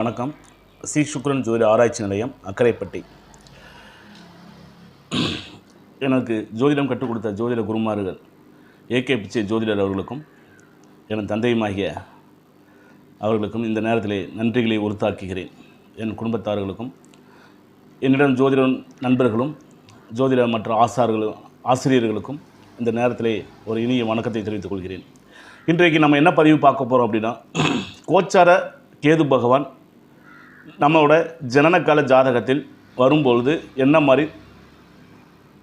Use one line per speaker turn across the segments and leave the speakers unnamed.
வணக்கம். சி சுக்ரன் ஜோதிட ஆராய்ச்சி நிலையம் அக்கரைப்பட்டி. எனக்கு ஜோதிடம் கற்றுக் கொடுத்த ஜோதிட குருமார்கள் ஏகே பிச்சை ஜோதிடர் அவர்களுக்கும் எனது தந்தையுமாகிய அவர்களுக்கும் இந்த நேரத்திலே நன்றிகளை உறுத்தாக்குகிறேன். என் குடும்பத்தார்களுக்கும் என்னிடம் ஜோதிட நண்பர்களும் ஜோதிட மற்ற ஆசார்களும் ஆசிரியர்களுக்கும் இந்த நேரத்திலே ஒரு இனிய வணக்கத்தை தெரிவித்துக் கொள்கிறேன். இன்றைக்கு நம்ம என்ன பதிவு பார்க்க போகிறோம் அப்படின்னா கோச்சார கேது பகவான் நம்மளோட ஜனனக்கால ஜாதகத்தில் வரும்பொழுது என்ன மாதிரி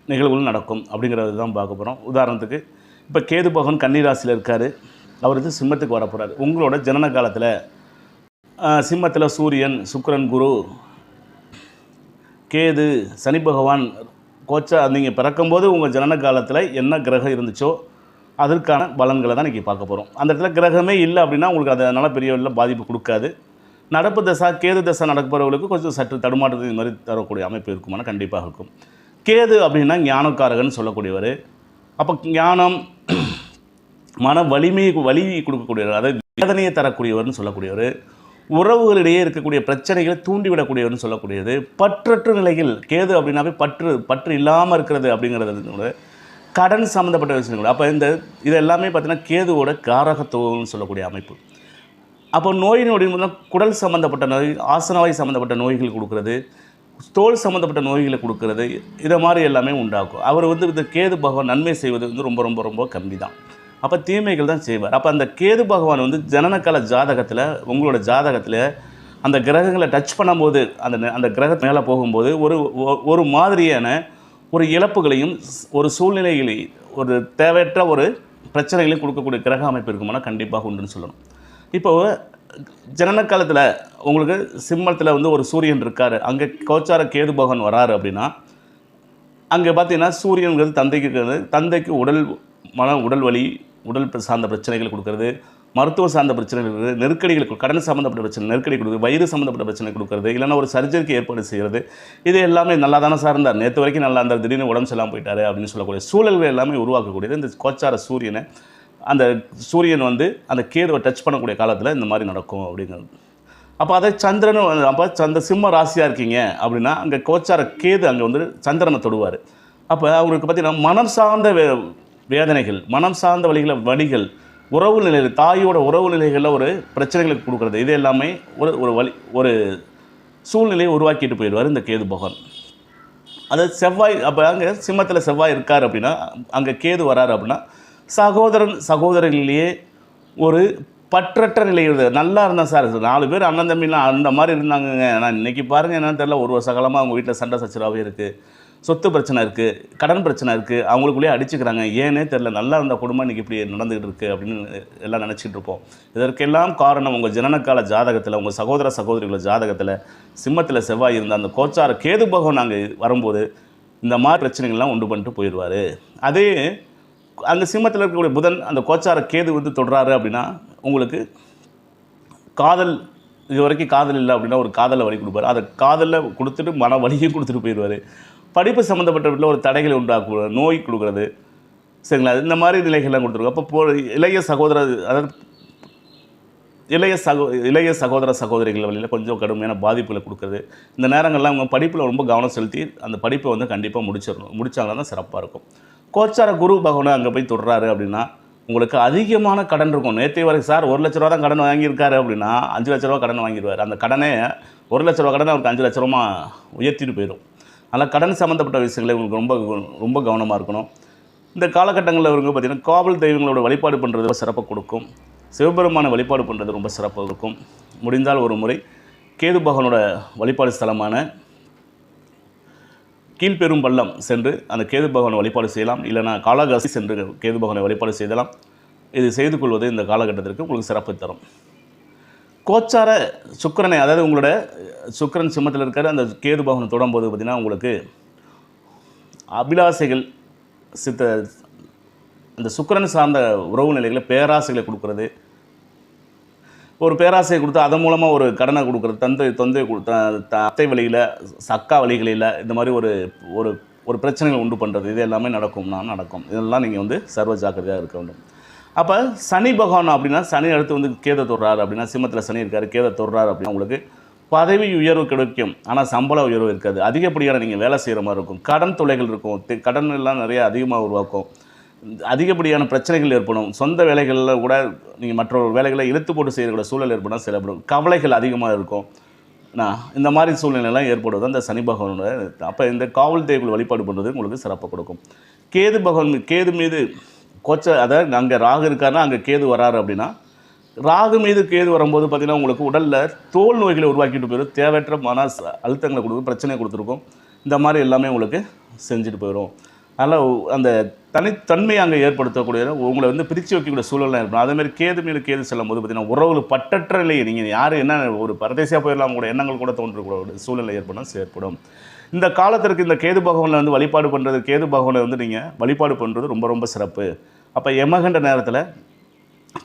நிகழ்வுகள் நடக்கும் அப்படிங்கிறது தான் பார்க்க போகிறோம் உதாரணத்துக்கு இப்போ கேது பகவான் கன்னிராசியில் இருக்கார். அவர் வந்து சிம்மத்துக்கு வரப்போகிறார் உங்களோட ஜனன காலத்தில் சிம்மத்தில் சூரியன் சுக்கரன் குரு கேது சனி பகவான் கோச்சா நீங்கள் பிறக்கும்போது உங்கள் ஜனன காலத்தில் என்ன கிரகம் இருந்துச்சோ அதற்கான பலன்களை தான் இன்றைக்கி பார்க்க போகிறோம் அந்த இடத்துல கிரகமே இல்லை அப்படின்னா உங்களுக்கு அதனால் பெரிய பாதிப்பு கொடுக்காது. நடப்பு தசா கேது தசை நடப்பவர்களுக்கு கொஞ்சம் சற்று தடுமாற்றத்தை இந்த மாதிரி தரக்கூடிய அமைப்பு இருக்குமானா கண்டிப்பாக இருக்கும். கேது அப்படின்னா ஞானக்காரகன் சொல்லக்கூடியவர். அப்போ ஞானம் மன வலிமையை வலி கொடுக்கக்கூடியவர் அதாவது வேதனையை தரக்கூடியவர்னு சொல்லக்கூடியவர். உறவுகளிடையே இருக்கக்கூடிய பிரச்சனைகளை தூண்டிவிடக்கூடியவர்னு சொல்லக்கூடியது. பற்றற்ற நிலையில் கேது அப்படின்னாவே பற்று பற்று இல்லாமல் இருக்கிறது அப்படிங்கிறது கூட கடன் சம்மந்தப்பட்ட விஷயங்கள். அப்போ இந்த இது எல்லாமே பார்த்திங்கன்னா கேதுவோட காரகத்துவம்னு சொல்லக்கூடிய அமைப்பு. அப்போ நோய் நொடி குடல் சம்மந்தப்பட்ட நோய் ஆசனவாய் சம்மந்தப்பட்ட நோய்கள் கொடுக்குறது தோல் சம்மந்தப்பட்ட நோய்களை கொடுக்கறது இதை மாதிரி எல்லாமே உண்டாக்கும். அவர் வந்து இந்த கேது பகவான் நன்மை செய்வது வந்து ரொம்ப ரொம்ப ரொம்ப கம்மி தான் அப்போ தீமைகள் தான் செய்வார். அப்போ அந்த கேது பகவான் வந்து ஜனனக்கால ஜாதகத்தில் உங்களோட ஜாதகத்தில் அந்த கிரகங்களை டச் பண்ணும்போது அந்த அந்த கிரகத்து மேலே போகும்போது ஒரு ஒரு மாதிரியான ஒரு இழப்புகளையும் ஒரு சூழ்நிலைகளையும் ஒரு தேவையற்ற ஒரு பிரச்சனைகளையும் கொடுக்கக்கூடிய கிரக அமைப்பு இருக்குமானா கண்டிப்பாக உண்டுன்னு சொல்லணும். இப்போது ஜனன காலத்தில் உங்களுக்கு சிம்மத்தில் வந்து ஒரு சூரியன் இருக்கார். அங்கே கோச்சார கேது பகவான் வராரு அப்படின்னா அங்கே பார்த்தீங்கன்னா சூரியன்கிறது தந்தைக்கு இருக்கிறது தந்தைக்கு உடல் மன உடல் வலி உடல் சார்ந்த பிரச்சனைகள் கொடுக்கறது மருத்துவ சார்ந்த பிரச்சனைகள் இருக்குது நெருக்கடிகள் கடன் சம்மந்தப்பட்ட பிரச்சனை நெருக்கடி கொடுக்குது வயிறு சம்மந்தப்பட்ட பிரச்சனை கொடுக்குறது இல்லைன்னா ஒரு சர்ஜரிக்கு ஏற்பாடு செய்கிறது இது எல்லாமே நல்லா தானே சார் இருந்தார். நேற்று வரைக்கும் நல்லா இருந்தார். திடீர்னு உடம்பு சரியில்லாமல் போயிட்டாரு அப்படின்னு சொல்லக்கூடிய சூழல்கள் எல்லாமே உருவாக்கக்கூடியது இந்த கோச்சார சூரியனை அந்த சூரியன் வந்து அந்த கேதுவை டச் பண்ணக்கூடிய காலத்தில் இந்த மாதிரி நடக்கும் அப்படிங்கிறது. அப்போ அதை சந்திரன் அப்போ சந்த சிம்ம ராசியாக இருக்கீங்க அப்படின்னா அங்கே கோச்சார கேது அங்கே வந்து சந்திரனை தொடுவார். அப்போ அவங்களுக்கு பார்த்தீங்கன்னா மனம் சார்ந்த வே வேதனைகள் மனம் சார்ந்த வழிகளை வழிகள் உறவு நிலைகள் தாயோட உறவு நிலைகளில் ஒரு பிரச்சனைகளுக்கு கொடுக்குறது. இது எல்லாமே ஒரு ஒரு வழி ஒரு சூழ்நிலையை உருவாக்கிட்டு போயிடுவார் இந்த கேது பகவான். அது செவ்வாய் அப்போ அங்கே சிம்மத்தில் செவ்வாய் இருக்கார் அப்படின்னா அங்கே கேது வராரு அப்படின்னா சகோதரன் சகோதரிகளிலேயே ஒரு பற்றற்ற நிலை இருந்தது. நல்லா இருந்தேன் சார். நாலு பேர் அண்ணன் தம்பிலாம் அந்த மாதிரி இருந்தாங்கங்க. நான் இன்றைக்கி பாருங்கள் என்னென்னு தெரில ஒரு வருஷ அவங்க வீட்டில் சண்டை சச்சரவாகவே இருக்குது சொத்து பிரச்சனை இருக்குது கடன் பிரச்சனை இருக்குது அவங்களுக்குள்ளேயே அடிச்சுக்கிறாங்க. ஏன்னே தெரில நல்லா இருந்த குடும்பம் இன்றைக்கி இப்படி நடந்துகிட்டு இருக்குது அப்படின்னு எல்லாம் நினச்சிட்டு இருப்போம். இதற்கெல்லாம் காரணம் உங்கள் ஜனனக்கால ஜாதகத்தில் உங்கள் சகோதர சகோதரிகளோட ஜாதகத்தில் சிம்மத்தில் செவ்வாய் இருந்த அந்த கோச்சார கேது பகவான் நாங்கள் வரும்போது இந்த மாதிரி பிரச்சனைகள்லாம் உண்டு பண்ணிட்டு போயிடுவார். அதே அந்த சிம்மத்தில் இருக்கக்கூடிய புதன் அந்த கோச்சார கேது வந்து தொடுறாரு அப்படின்னா உங்களுக்கு காதல் இது வரைக்கும் காதல் இல்லை அப்படின்னா ஒரு காதலை வழி கொடுப்பாரு. அதை காதலில் கொடுத்துட்டு மன வழியும் கொடுத்துட்டு போயிடுவார். படிப்பு சம்மந்தப்பட்ட வீட்டில் ஒரு தடைகளை உண்டாக்குவார் நோய் கொடுக்குறது. சரிங்களா? இந்த மாதிரி நிலைகள்லாம் கொடுத்துருக்கோம் அப்போ போ இளைய சகோதர அதாவது இளைய சகோ இளைய சகோதர சகோதரிகள் வழியில் கொஞ்சம் கடுமையான பாதிப்புகளை கொடுக்குறது. இந்த நேரங்கள்லாம் அவங்க படிப்பில் ரொம்ப கவனம் செலுத்தி அந்த படிப்பை வந்து கண்டிப்பாக முடிச்சிடணும். முடித்தாங்கன்னா தான் சிறப்பாக இருக்கும். கோச்சார குரு பகவானை அங்கே போய் தொடுறாரு அப்படின்னா உங்களுக்கு அதிகமான கடன் இருக்கும். நேற்று வரைக்கும் சார் ஒரு லட்ச ரூபா தான் கடன் வாங்கியிருக்காரு அப்படின்னா அஞ்சு லட்ச ரூபா கடன் வாங்கிடுவார். அந்த கடனே ஒரு லட்ச ரூபா கடனை அவருக்கு அஞ்சு லட்ச ரூபா உயர்த்திட்டு போயிடும். அதனால் கடன் சம்மந்தப்பட்ட விஷயங்களை உங்களுக்கு ரொம்ப ரொம்ப கவனமாக இருக்கணும். இந்த காலகட்டங்களில் இவங்க பார்த்திங்கன்னா காவல் தெய்வங்களோட வழிபாடு பண்ணுறது ரொம்ப சிறப்பாக கொடுக்கும். சிவபெருமான வழிபாடு பண்ணுறது ரொம்ப சிறப்பாக இருக்கும் முடிந்தால் ஒரு முறை கேது பகவானோட வழிபாடு ஸ்தலமான கீழ்பெரும் பள்ளம் சென்று அந்த கேது பகவானை வழிபாடு செய்யலாம். இல்லைனா காளகாசி சென்று கேது பகவானை வழிபாடு செய்யலாம் இது செய்து கொள்வது இந்த காலகட்டத்திற்கு உங்களுக்கு சிறப்பு தரும். கோச்சார சுக்கிரனை அதாவது உங்களோட சுக்கிரன் சிம்மத்தில் இருக்கிற அந்த கேது பகவானை தொடும்போது பார்த்திங்கன்னா உங்களுக்கு அபிலாசைகள் சித்த அந்த சுக்கிரன் சார்ந்த உறவு நிலைகளை பேராசைகளை கொடுக்குறது. ஒரு பேராசையை கொடுத்து அதன் மூலமாக ஒரு கடனை கொடுக்குறது தந்தை தொந்தை கொடுத்த த- அத்தை வழியில் சக்கா வழிகளில் இந்த மாதிரி ஒரு ஒரு ஒரு பிரச்சனைகள் உண்டு பண்ணுறது இது எல்லாமே நடக்கும்னா நடக்கும். இதெல்லாம் நீங்கள் வந்து சர்வ ஜாக்கிரதையாக இருக்க வேண்டும். அப்போ சனி பகவான் அப்படின்னா சனி அடுத்து வந்து கேத தொடுறாரு அப்படின்னா சிம்மத்தில் சனி இருக்கார் கேதை தொடுறாரு அப்படின்னா உங்களுக்கு பதவி உயர்வு கிடைக்கும். ஆனால் சம்பள உயர்வு இருக்காது. அதிகப்படியான நீங்கள் வேலை செய்கிற மாதிரி இருக்கும். கடன் தொலைகள் இருக்கும். கடன் எல்லாம் நிறைய அதிகமாக உருவாக்கும். அதிகப்படியான பிரச்சனைகள் ஏற்படும். சொந்த வேலைகளில் கூட நீங்கள் மற்ற வேலைகளை இழுத்து போட்டு செய்யக்கூடிய சூழல் ஏற்படும் செயல்படும் கவலைகள் அதிகமாக இருக்கும். நான் இந்த மாதிரி சூழ்நிலைலாம் ஏற்படுவது அந்த சனி பகவானோட அப்போ இந்த காவல் தெய்வங்கள் வழிபாடு பண்ணுறது உங்களுக்கு சிறப்பாக கொடுக்கும். கேது பகவான் கேது மீது கொச்ச அதாவது அங்கே ராகு இருக்காருன்னா அங்கே கேது வராரு அப்படின்னா ராகு மீது கேது வரும்போது பார்த்திங்கன்னா உங்களுக்கு உடலில் தோல் நோய்களை உருவாக்கிட்டு போயிடும் தேவையற்ற மன அழுத்தங்களை கொடுக்கும் பிரச்சனையை கொடுத்துருக்கும். இந்த மாதிரி எல்லாமே உங்களுக்கு செஞ்சுட்டு போயிடும் அதனால் அந்த தனித்தன்மையை அங்கே ஏற்படுத்தக்கூடிய உங்களை வந்து பிரித்து வைக்கக்கூடிய சூழலாம் ஏற்படும். அதேமாதிரி கேது மீது கேது செல்லும் போது பார்த்தீங்கன்னா உறவுகள் பட்டற்ற நிலையை நீங்கள் யார் என்ன ஒரு பரதேசியாக போயிடலாம் கூட எண்ணங்கள் கூட தோன்றக்கூடிய சூழ்நிலை ஏற்படும் ஏற்படும் இந்த காலத்திற்கு இந்த கேது பகவானை வந்து வழிபாடு பண்ணுறது கேது பகவானை வந்து நீங்கள் வழிபாடு பண்ணுறது ரொம்ப ரொம்ப சிறப்பு. அப்போ எமகண்ட நேரத்தில்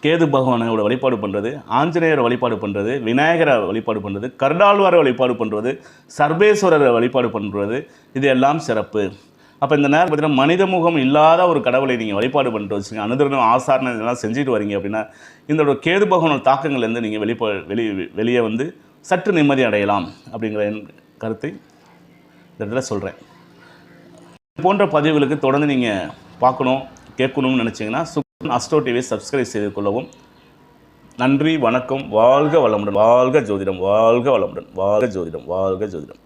கேது பகவானோட வழிபாடு பண்ணுறது ஆஞ்சநேயரை வழிபாடு பண்ணுறது விநாயகரை வழிபாடு பண்ணுறது கருடாழ்வாரை வழிபாடு பண்ணுறது சர்வேஸ்வரரை வழிபாடு பண்ணுறது இது எல்லாம் சிறப்பு. அப்போ இந்த நேரம் பார்த்தீங்கன்னா மனித முகம் இல்லாத ஒரு கடவுளை நீங்கள் வழிபாடு பண்ணிட்டு வச்சுங்க. அனுதரணம் ஆசாரணம் இதெல்லாம் செஞ்சுட்டு வரீங்க அப்படின்னா இதோட கேது பகவனோட தாக்கங்கள்லேருந்து நீங்கள் வெளிப்ப வெளி வெளியே வந்து சற்று நிம்மதி அடையலாம் அப்படிங்கிற என் கருத்தை இந்த இடத்துல சொல்கிறேன் இது போன்ற பதிவுகளுக்கு தொடர்ந்து நீங்கள் பார்க்கணும் கேட்கணும்னு நினச்சிங்கன்னா சுப்ரன் அஸ்டோ டிவியை சப்ஸ்கிரைப் செய்து கொள்ளவும். நன்றி வணக்கம் வாழ்க வளமுடன் வாழ்க ஜோதிடம் வாழ்க வளமுடன் வாழ்க ஜோதிடம் வாழ்க ஜோதிடம்.